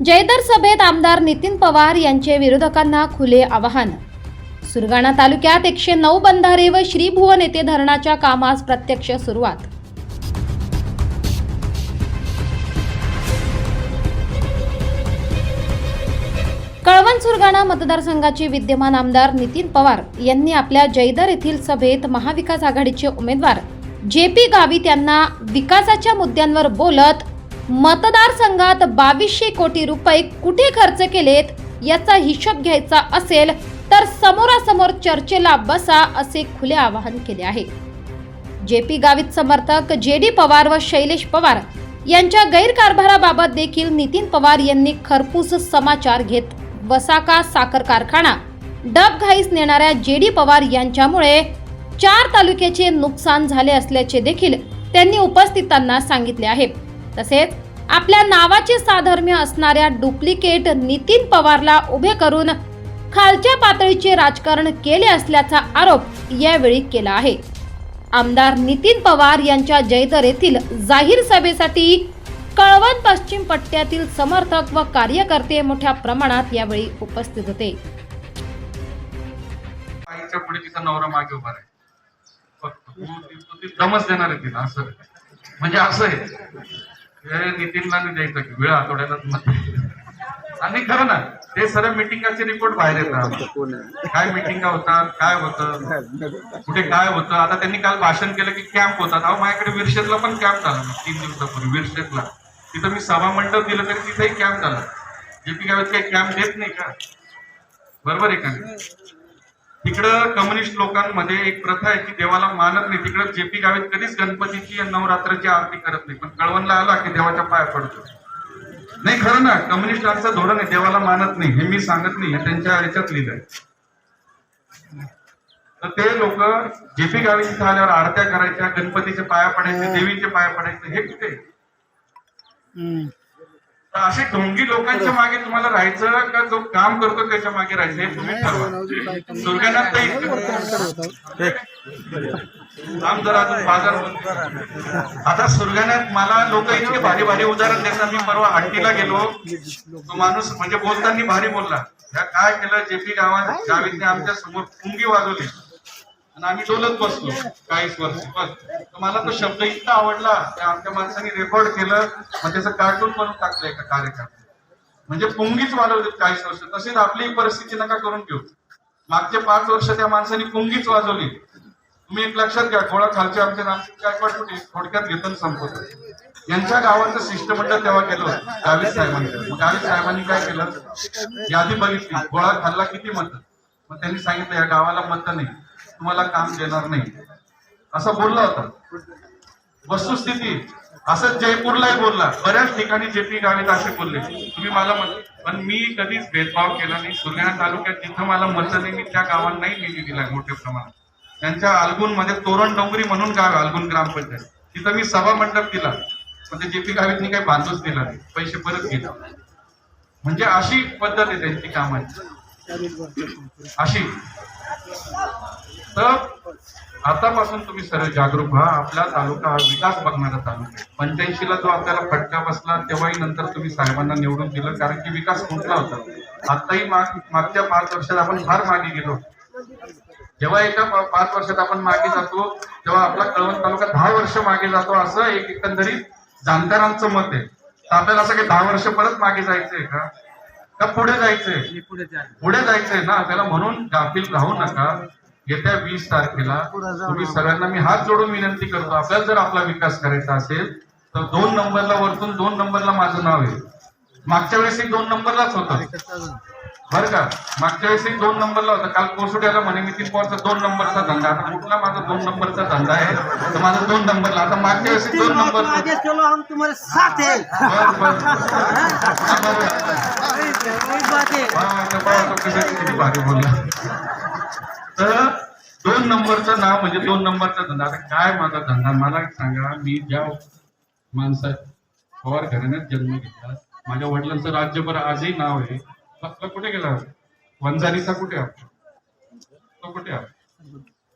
जयदर सभेत आमदार नितीन पवार यांचे विरोधकांना खुले आवाहन. सुरगाणा तालुक्यात एकशे नऊ बंधारे व श्रीभुवन येथे धरणाच्या कामास प्रत्यक्ष सुरुवात. कळवण सुरगाणा मतदारसंघाचे विद्यमान आमदार नितीन पवार यांनी आपल्या जयदर येथील सभेत महाविकास आघाडीचे उमेदवार जे पी गावित यांना विकासाच्या मुद्द्यांवर बोलत मतदारसंघात बावीसशे कोटी रुपये कुठे खर्च केलेत याचा हिशोब घ्यायचा असेल तर समोरासमोर चर्चेला बसा असे खुले आवाहन केले आहे. जे पी गावित समर्थक जे डी पवार व शैलेश पवार यांच्या गैरकारभाराबाबत देखील नितीन पवार यांनी खरपूस समाचार घेत वसाका साखर कारखाना डबघाईस नेणाऱ्या जे डी पवार यांच्यामुळे चार तालुक्याचे नुकसान झाले असल्याचे देखील त्यांनी उपस्थितांना सांगितले आहे. तसेच आपल्या नावाचे साधर्म्य असणाऱ्या डुप्लिकेट नितीन पवारला उभे करून खालच्या पातळीचे राजकारण केले असल्याचा आरोप यावेळी केला आहे आमदार नितीन पवार यांच्या जयदर येथील जाहीर सभेसाठी कळवण पश्चिम पट्ट्यातील समर्थक व कार्यकर्ते मोठ्या प्रमाणात यावेळी उपस्थित होते नवरा मागे उभा आहे फक्त देणार आहे तिला असं म्हणजे असं आहे हे नितीनला मी द्यायचं की वेळ आठवड्याला आणि खरं ना ते सर्व मिटिंगाचे रिपोर्ट बाहेर येतात. काय मिटिंगा होतात काय होतं कुठे काय होतं. आता त्यांनी काल भाषण केलं की कॅम्प होतात. अहो माझ्याकडे विरशेतला पण कॅम्प झाला तीन दिवसापूर्वी विरशेतला. तिथं मी सभा मंडप दिलं तरी तिथेही कॅम्प झाला. जेपी गावात काही कॅम्प देत नाही का? बरोबर आहे का तिकडं कम्युनिस्ट लोकांमध्ये एक प्रथा आहे की देवाला मानत नाही. तिकडं जेपी गावीत कधीच गणपतीची नवरात्राची आरती करत नाही. पण कळवणला आला की देवाच्या पाया पडतो. नाही खरं ना. कम्युनिस्टांचं धोरण आहे. देवाला मानत नाही. हे मी सांगत नाही. हे त्यांच्या ह्याच्यात लिहिलंय. तर ते लोक जेपी गावी इथं आल्यावर आरत्या करायच्या गणपतीचे पाया पडायचे देवीचे पाया पडायचे. हे कुठे असे ढोंगी लोकांच्या मागे तुम्हाला राहायचं का जो काम करतो त्याच्यामागे राहायचं हे तुम्ही ठरवा. तर आम जर अजून बाजार आता सुरगाण्यात मला लोक इतके भारी भारी उदाहरण देतात. मी परवा हट्टीला गेलो. तो माणूस म्हणजे बोलताना भारी बोलला. या काय केलं? जेपी गावात गावीतने आमच्यासमोर पुंगी वाजवली. आणि आम्ही डोलत बसलो काहीच वर्ष बस. मला तो शब्द इतका आवडला त्या आमच्या माणसाने रेकॉर्ड केलं मग त्याचं कार्टून बनवून टाकलं एका कार्यक्रम म्हणजे पुंगीच वाजवली चाळीस वर्ष. तशीच आपली परिस्थिती नका करून घेऊ. मागचे पाच वर्ष त्या माणसाने पुंगीच वाजवली. तुम्ही एक लक्षात घ्या थोडा खालचे आमचे नामसिंग गायकवाड कुठे? थोडक्यात घेतून संपवत. यांच्या गावाचं शिष्टमंडळ तेव्हा केलं होतं साहेबांनी. मग साहेबांनी काय केलं? यादी बघितली. गोळा खाल्ला किती मत? मग त्यांनी सांगितलं या गावाला मत नाही. तुम्हाला काम देणार नाही. असं बोलला होता. वस्तुस्थिती. असंच जयपूरलाही बोलला बऱ्याच ठिकाणी जे पी गावीत असे बोलले. तुम्ही मला पण मी कधीच भेदभाव केला नाही. सुरगाणा तालुक्यात जिथं मला मत नाही मी त्या गावांनाही निधी दिला मोठ्या प्रमाणात. त्यांच्या अलगुनमध्ये तोरण डोंगरी म्हणून गाव अल्गुन ग्रामपंचायत. तिथं मी सभा मंडप दिला. म्हणजे पण ते जे पी गावितनी काही बांधूच दिला नाही. पैसे परत घेतला म्हणजे अशी पद्धत आहे त्यांची कामाची. अशी. तर आतापासून तुम्ही सर्व जागरूक व्हा. आपला तालुका हा विकास बघणारा तालुका आहे. पंच्याऐंशीला जो आपल्याला फटका बसला तेव्हाही नंतर तुम्ही साहेबांना निवडून दिलं. कारण की विकास कुठला होता? आताही माग मागच्या पाच वर्षात आपण फार मागे गेलो. जेव्हा एका पाच वर्षात आपण मागे जातो तेव्हा आपला कळवण तालुका दहा वर्ष मागे जातो. असं एक एकंदरीत जाणकारांचं मत आहे. तर आपल्याला असं काही दहा वर्ष परत मागे जायचंय का? का पुढे जायचंय? पुढे जायचंय. ना? त्याला म्हणून गाफील राहू नका. येत्या वीस तारखेला तुम्ही सगळ्यांना मी हात जोडून विनंती करतो आपल्याला जर आपला विकास करायचा असेल तर दोन नंबरला वरतून दोन नंबरला माझं नाव आहे मागच्या वेळेस दोन नंबरलाच होतं बरं का मागच्या वेळेस दोन नंबरला होता काल कोसुड्याला म्हणे नितीन पवारचा दोन नंबरचा धंदा आता कुठला माझा दोन नंबरचा धंदा आहे तर माझा दोन नंबरला आता मागच्या वेळेस दोन नंबर हैं. हा, है हा, किती भारी बोलला तर दोन नंबरचं नाव म्हणजे दोन नंबरचा धंदा. आता काय माझा धंदा? मला सांगा मी ज्या माणसात पवार घराण्यात जन्म घेतला माझ्या वडिलांचं राज्यभर आजही नाव आहे. आपला कुठे गेला? वंजारीचा कुठे तो कुठे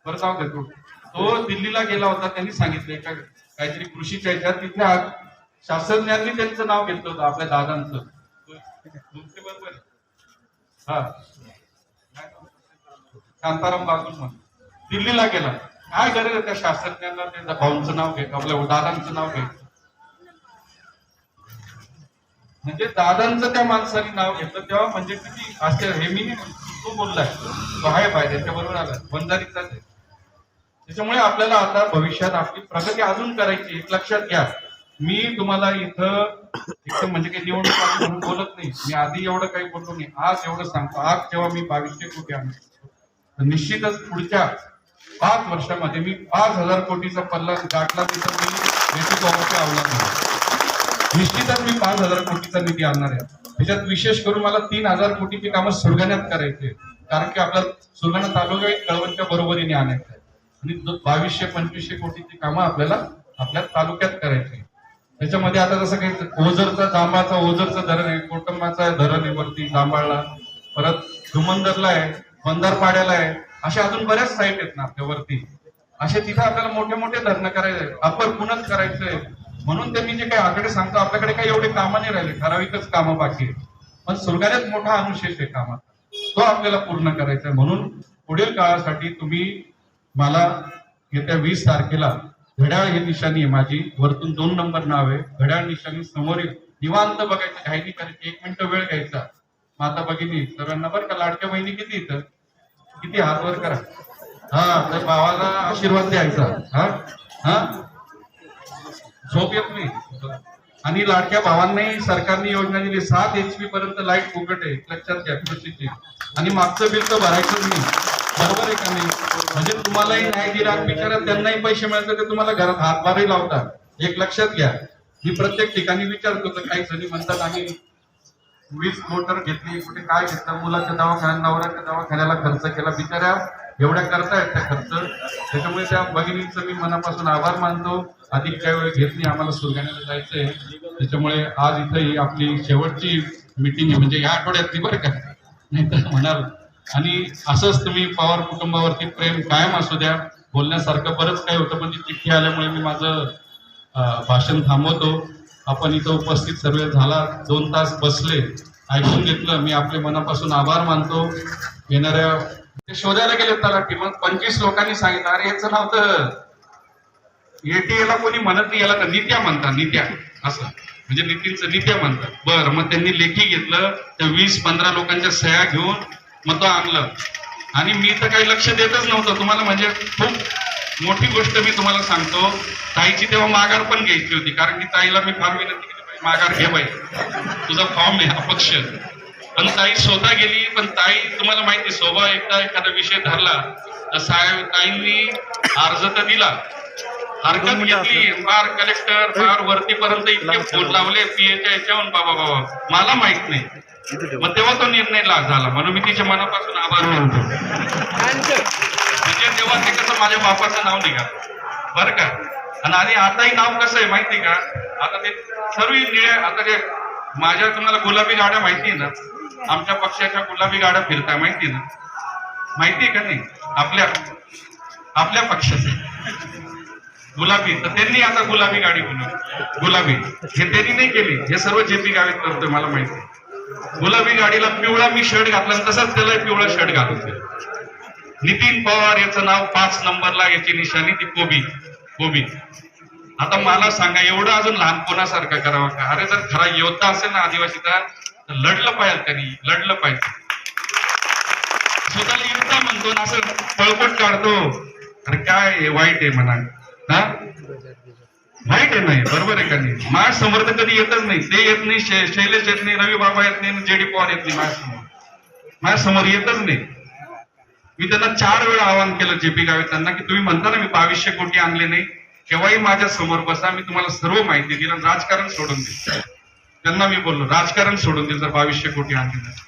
बरं जाऊ देतो तो. दिल्लीला गेला होता त्यांनी सांगितलं का काहीतरी कृषीच्या ह्याच्यात तिथे शास्त्रज्ञांनी त्यांचं नाव घेतलं होतं आपल्या दादांचं. बरोबर हा. शांताराम बागुल म्हणून. दिल्लीला गेला. काय गरज आहे त्या शास्त्रज्ञांना? त्यांच्या भाऊंचं नाव घे आपल्या दादांचं नाव घे. म्हणजे दादांचं त्या माणसाने नाव घेतलं तेव्हा म्हणजे किती असे हे मी तो बोललाय. तो आहे पाहिजे त्याच्या बरोबर आला वंजारीचाच आहे त्याच्यामुळे आपल्याला आता भविष्यात आपली प्रगती अजून करायची एक लक्षात घ्या. मी तुम्हाला इथं इथं म्हणजे काही निवडणूक म्हणून बोलत नाही. मी आधी एवढं काही बोललो नाही. आज एवढं सांगतो. आज जेव्हा मी बावीसशे कोटी आणतो. निश्चितच पुढच्या पाच वर्षामध्ये मी पाच हजार कोटीचा पल्ला गाठला तिथं मी नेते गव्हाचे निश्चितच मी पाच हजार कोटीचा निधी आणणार आहे. त्याच्यात विशेष करून मला तीन हजार कोटीची कामं सुरगाण्यात करायचे कारण की आपला सुरगाणा तालुका एक कळवणच्या बरोबरीने आणायचं आहे. आणि बावीसशे पंचवीसशे कोटीची कामं आपल्याला आपल्या तालुक्यात करायची त्याच्यामध्ये आता जसं काही ओझरचा जांबाचा ओझरचं धरण आहे कोटंबाचा धरण आहे वरती जांबाळला परत धुमंदरला आहे. बंदरपाड्याला आहे. अशा अजून बऱ्याच साईट आहेत ना आपल्या वरती. असे तिथे आपल्याला मोठे मोठे धरणं करायचे अपर पुनच करायचंय म्हणून ते मी जे काही आकडे सांगतो आपल्याकडे काही एवढे कामं नाही राहिले. ठराविकच कामं बाकी आहेत. पण सुरगाण्यात मोठा अनुशेष आहे कामात तो आपल्याला पूर्ण करायचा आहे. म्हणून पुढील काळासाठी तुम्ही मला येत्या वीस तारखेला घड्याळ ही निशाणी आहे माझी. वरतून दोन नंबर नाव आहे. घड्याळ निशाणी समोरील निवांत बघायचं. काही नाही करायची. एक मिनिट वेळ घ्यायचा. माता भगिनी सर्वांना बरं का लाडक्या बहिणी किती इथं? किती हातवर करा. हा तर भावाला आशीर्वाद द्यायचा. हा? हा? झोप येत नाही. आणि लाडक्या भावांनाही सरकारने योजना दिली. सात एच पी पर्यंत लाइट फुकट आहे. लक्षात घ्या कृषीची आणि मागचं बिल तर भरायचंच नाही. बरोबर आहे का नाही? म्हणजे तुम्हालाही न्याय दिला. बिचारा त्यांनाही पैसे मिळतात ते तुम्हाला घरात हातभारही लावतात. एक लक्षात घ्या. मी प्रत्येक ठिकाणी विचारतो तर काही जणी म्हणतात आम्ही वीस मोटर घेतली कुठे काय घेतलं मुलाच्या दवाखान्या नवऱ्याच्या दवाखान्याला खर्च केला. बिचाऱ्या एवढ्या करतायत त्या खर्च. त्याच्यामुळे त्या भगिनींचं मी मनापासून आभार मानतो. अधिक काही वेळ घेत नाही आम्हाला सुरगाण्याला जायचंय. त्याच्यामुळे आज इथंही आपली शेवटची मिटिंग आहे. म्हणजे या आठवड्यातली बरं का. नाही तर म्हणाल आणि असंच तुम्ही पवार कुटुंबावरती प्रेम कायम असू द्या. बोलण्यासारखं बरंच काही होतं पण ती चिठ्ठी आल्यामुळे मी माझं भाषण थांबवतो. आपण इथं उपस्थित सर्व झाला दोन तास बसले. ऐकून घेतलं. मी आपले मनापासून आभार मानतो. येणाऱ्या शोधायला गेले तलाठी. मग पंचवीस लोकांनी सांगितलं अरे याचं नाव तर एटीएला कोणी म्हणत नाही. याला तर नित्या म्हणतात नित्या. असं. म्हणजे नितीनचं नित्या म्हणतात. बरं मग त्यांनी लेखी घेतलं. त्या वीस पंधरा लोकांच्या सह्या घेऊन मग तो आणलं. आणि मी तर काही लक्ष देतच नव्हतं. तुम्हाला म्हणजे खूप मोठी गोष्ट मी तुम्हाला सांगतो ताईची तेव्हा माघार पण घ्यायची होती कारण की ताईला मी फार विनंती केली "बाई, माघार घे बाई. तुझा फॉर्म आहे अपक्ष. पण ताई स्वतः गेली पण ताई तुम्हाला माहिती स्वभाव एकदा एखादा विषय धरला तर साहेब ताईंनी अर्ज तर दिला. हरकत घेतली फार कलेक्टर फार वरतीपर्यंत इतके फोन लावले पीएच्या याच्याहून बाबा बाबा मला माहीत नाही. मग तेव्हा तो निर्णय ला- झाला. म्हणून मी तिच्या मनापासून आभार मानतो. म्हणजे तेव्हा ते कसं माझ्या बापाचं नाव निघालं. बरं का? आणि आणि आताही नाव कसं आहे माहिती का? आता ते सर्व निळ्या आता ते माझ्या तुम्हाला गुलाबी गाड्या माहिती आहे ना? आमच्या पक्षाच्या गुलाबी गाड्या फिरताय माहिती आहे ना? माहिती आहे का नाही? आपल्या आपल्या पक्षाचे. गुलाबी तर त्यांनी आता गुलाबी गाडी बनवली. गुलाबी हे त्यांनी नाही केली. हे सर्व जेपी गावीत करतोय मला माहिती गुलाबी गाडीला पिवळा मी शर्ट घातला आणि तसाच त्याला पिवळा शर्ट घालतोय नितीन पवार याचं नाव पाच नंबरला याची निशाणी ती कोबी कोबी. आता मला सांगा एवढं अजून लहान कोणासारखं करावं का? अरे जर खरा योद्धा असेल ना आदिवासीचा तर लढलं पाहिजे त्यांनी लढलं पाहिजे. स्वतःला योद्धा म्हणतो ना असं पळपट काढतो. अरे काय वाईट आहे म्हणा. हा? वाईट आहे नाही बरोबर आहे का नाही? माझ्यासमोर तर कधी येतच नाही. ते येत नाही शै- शैलेश येत नाही रवी बाबा येत नाही जेडी पवार येत नाही माझ्यासमोर माझ्यासमोर माझ्यासमोर येतच नाही. मी त्यांना चार वेळा आवाहन केलं जेपी गावे त्यांना की तुम्ही म्हणता ना मी बावीसशे कोटी आणले नाही केव्हाही माझ्यासमोर बसा मी तुम्हाला सर्व माहिती दिली राजकारण सोडून दिलं त्यांना मी बोललो राजकारण सोडून दिलं जर बावीसशे कोटी आणले नाही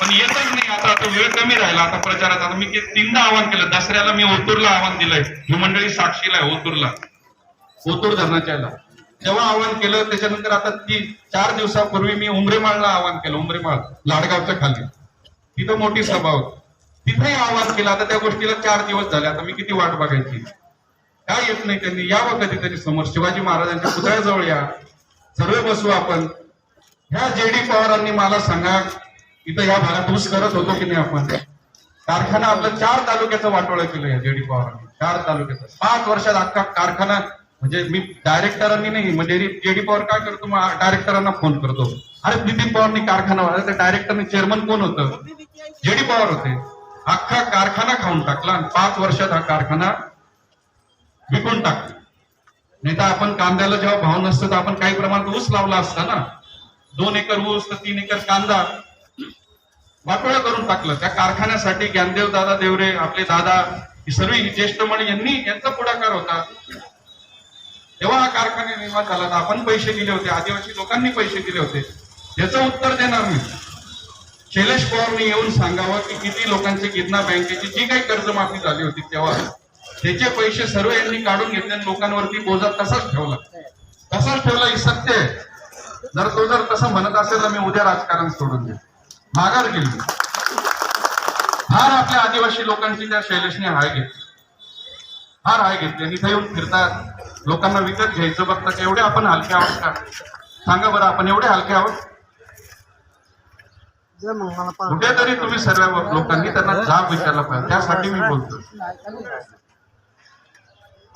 पण येतच नाही आता आता वेळ कमी राहिला आता प्रचारात आता मी तीनदा आवाहन केलं दसऱ्याला मी ओतूरला आवाहन दिलंय. ही मंडळी साक्षीला आहे ओतूरला. ओतूर धरणाच्या तेव्हा आवाहन केलं त्याच्यानंतर आता ती चार दिवसापूर्वी मी उमरेमाळला आवाहन केलं उमरेमाळ लाडगावच्या खाली. तिथं मोठी सभा होती. तिथेही आवाहन केला. आता त्या गोष्टीला चार दिवस झाले. आता मी किती वाट बघायची? काय येत नाही त्यांनी. यावं कधीतरी समोर. शिवाजी महाराजांच्या पुतळ्याजवळ या. सर्व बसू आपण. ह्या जे डी पवारांनी मला सांगा इथं या भागात ऊस करत होतो की नाही आपण? कारखाना आपलं चार तालुक्याचं वाटोळं केलं या जे डी पवारांनी. चार तालुक्याचं. पाच वर्षात अख्खा कारखाना म्हणजे मी डायरेक्टरांनी नाही म्हणजे जेडी पवार काय करतो? मग डायरेक्टरांना फोन करतो. अरे नितीन पवारनी कारखाना वाढला तर डायरेक्टर चेअरमन कोण होतं? जेडी पवार होते. अख्खा कारखाना खाऊन टाकला आणि पाच वर्षात हा कारखाना विकून टाकला. नाही तर आपण कांद्याला जेव्हा भाव नसतो तर आपण काही प्रमाणात ऊस लावला असता ना. दोन एकर ऊस तर तीन एकर कांदा वाटोळा करून टाकलं. त्या कारखान्यासाठी ज्ञानदेव दादा देवरे आपले दादा ही सर्व ज्येष्ठ म्हणे यांनी यांचा पुढाकार होता. तेव्हा हा कारखाना निर्माण झाला. तर आपण पैसे दिले होते. आदिवासी लोकांनी पैसे दिले होते. याचं उत्तर देणार मी शैलेश पवारने येऊन सांगावं की किती लोकांची कितना बँकेची जी काही कर्जमाफी झाली होती तेव्हा त्याचे पैसे सर्व यांनी काढून घेतले लोकांवरती बोजा तसाच ठेवला. तसाच ठेवला ही सत्य आहे. जर तो जर तसं म्हणत असेल तर मी उद्या राजकारण सोडून देईन. माघार गेली फार आपल्या आदिवासी लोकांची त्या शैलेशने हाय घेतली. फार हाय घेतली. आणि इथे येऊन फिरतात लोकांना विकत घ्यायचं बघतात एवढे आपण हलके आहोत का? सांगा बरं आपण एवढे हलके आहोत? कुठेतरी तुम्ही सर्व लोकांनी त्यांना जाब विचारला पाहिजे. त्यासाठी मी बोलतो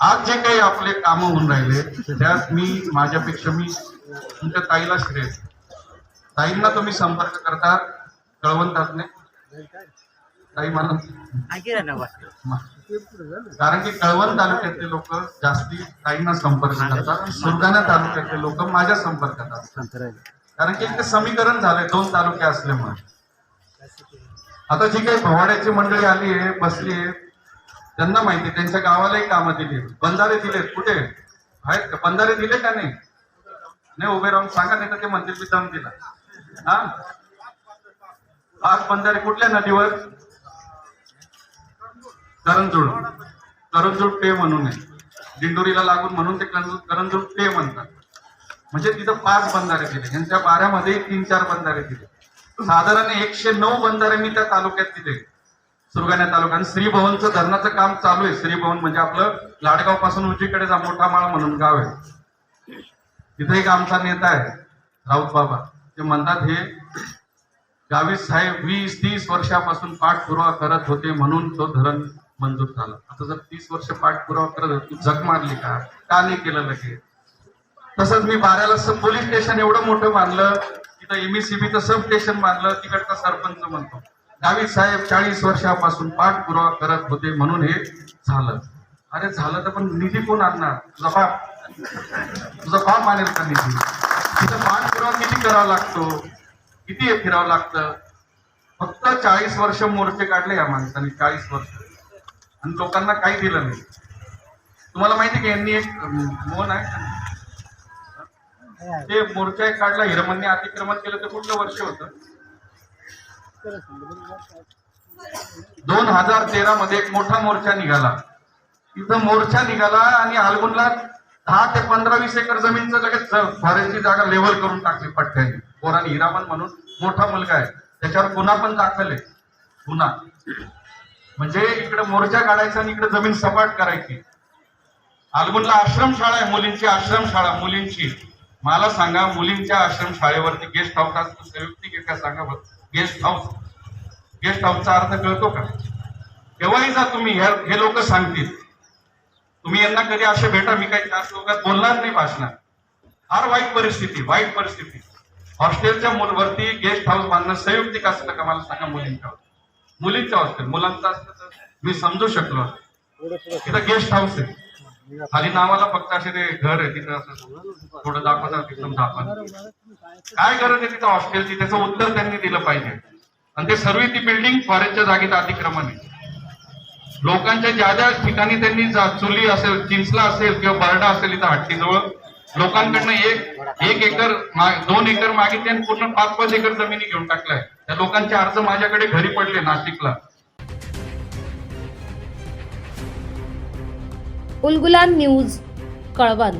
आज जे काही आपले काम होऊन राहिले त्यात मी माझ्यापेक्षा मी तुमच्या ताईला श्रेय ताईंना तुम्ही संपर्क करता कळवंतातने. ताई मला कारण की कळवण तालुक्यातले लोक जास्ती ताईंना संपर्क करतात. सुरगाणा तालुक्यातले लोक माझ्या संपर्कात असतात. कारण की एक ते समीकरण झालंय दोन तालुके असल्यामुळे. आता जी काही भवाड्याची मंडळी आली आहे बसली आहे त्यांना माहिती त्यांच्या गावालाही कामं दिली बंधारे दिलेत. कुठे? आहेत का? बंधारे दिले का नाही? नाही उभे राहून सांगा नाही तर ते म्हणतील मी दम दिला हा? आज बंधारे कुठल्या नदीवर? करंजूळ. करंजूळ पे म्हणून आहे. दिंडोरीला लागून म्हणून ते करंजूळ पे म्हणतात. म्हणजे तिथं पाच बंधारे दिले यांच्या बाऱ्यामध्ये तीन चार बंधारे दिले. साधारण एकशे नऊ बंधारे मी त्या तालुक्यात दिले सुरगाणा तालुका श्रीभवनचं धरणाचं काम चालू आहे. श्रीभवन म्हणजे आपलं लाडगावपासून उजीकडे जा मोठा माळ म्हणून गाव आहे. तिथे एक आमचा नेता आहे राऊत बाबा. ते म्हणतात हे गावी साहेब वीस तीस वर्षापासून पाठपुरावा करत होते म्हणून तो धरण मंजूर झाला. आता जर तीस वर्ष पाठपुरावा करत होते, झक मारली का? का नाही केलं लगेच? तसंच मी बाऱ्याला सब पोलीस स्टेशन एवढं मोठं मानलं तिथं एमईसीबीचं सब स्टेशन बांधलं तिकडचा सरपंच म्हणतो. गावित साहेब चाळीस वर्षापासून पाठपुरावा करत होते म्हणून हे झालं. अरे झालं तर पण निधी कोण आणणार? तुझा बाप. तुझा बाप आणेल का निधी? तिथं पाठपुरावा किती करावा लागतो? किती हे फिरावं लागतं? फक्त चाळीस वर्ष मोर्चे काढले या माणसाने चाळीस वर्ष. आणि लोकांना काही दिलं नाही. तुम्हाला माहिती का यांनी एक मोन मोहन आहे ते मोर्चा काढला हिरमनने अतिक्रमण केलं ते कुठलं वर्ष होतं. दोन हजार तेरा मध्ये एक मोठा मोर्चा निघाला. तिथं मोर्चा निघाला आणि हलगुनला दहा ते पंधरा वीस एकर जमीनचं लगेच फॉरेस्टची जागा लेवल करून टाकली पट्ट्याने पोराने हिरामन म्हणून मोठा मुलगा आहे. त्याच्यावर गुन्हा पण दाखल आहे. गुन्हा. म्हणजे इकडे मोर्चा काढायचा आणि इकडे जमीन सपाट करायची. आलगुणला आश्रमशाळा आहे मुलींची आश्रमशाळा मुलींची. मला सांगा मुलींच्या आश्रम शाळेवरती गेस्ट हाऊस असतो संयुक्तिक एका सांगा गेस्ट हाऊस गेस्ट हाऊसचा अर्थ कळतो का? केव्हाही जा तुम्ही हे लोक सांगतील. तुम्ही यांना कधी असे भेटा मी काही चार लोकात बोलणार नाही भाषणात. फार वाईट परिस्थिती वाईट परिस्थिती. हॉस्टेलच्या मुलवरती गेस्ट हाऊस बांधणं संयुक्तिक असतं का? मला सांगा मुलींच्या मुलींच्या हॉस्टेल मुलांचं असतं तर मी समजू शकलो तिथं गेस्ट हाऊस आहे. खाली नावाला फक्त असे ते घर आहे तिथं असं थोडं दाखवतात तिथं दाखवा काय गरज आहे तिथं हॉस्टेलची त्याचं उत्तर त्यांनी दिलं पाहिजे. आणि ते सर्व ती बिल्डिंग फॉरेस्टच्या जागेत अतिक्रमण आहे. लोकांच्या ज्या ज्या ठिकाणी त्यांनी चुली असेल चिंचला असेल किंवा बरडा असेल इथं हट्टीजवळ लोकांकडनं एक एक एकर दोन एकर मागितले आणि पूर्ण पाच पाच एकर जमिनी घेऊन टाकलाय. त्या लोकांचे अर्ज माझ्याकडे घरी पडले नाशिकला. उलगुला न्यूज कळवण.